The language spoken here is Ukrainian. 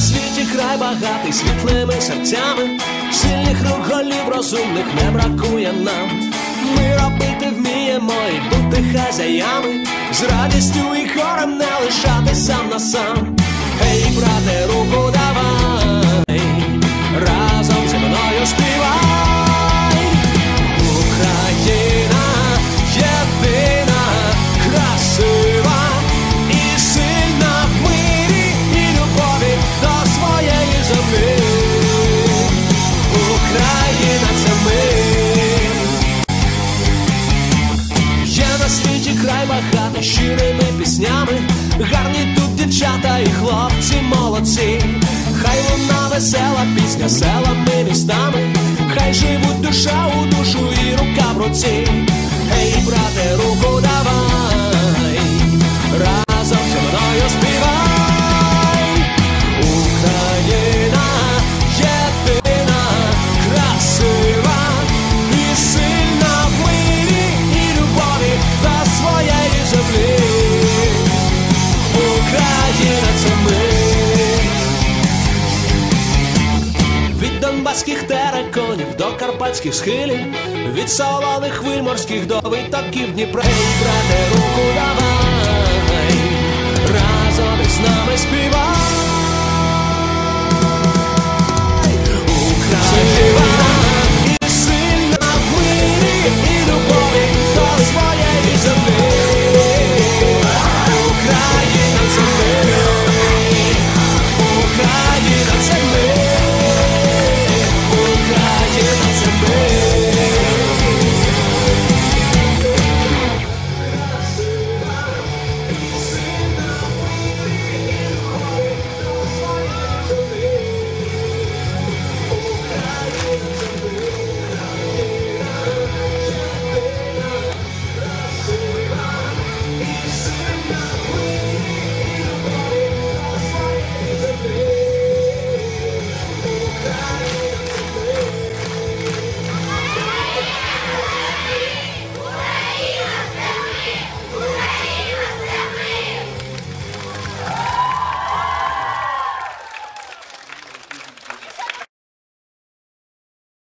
Світі край багатий світлими серцями, сильних рук голів розумних не бракує нам. Ми робити вміємо і бути хазяями, з радістю і хором не лишати сам на сам. Гей, брате, руку щирими піснями, гарні тут дівчата і хлопці молодці. Хай вона весела пісня селами містами, хай живуть душа у донбаських тереконів до карпатських схилів, від солоних хвиль морських до витоків Дніпра. Брате, руку давай, разом із нами співай.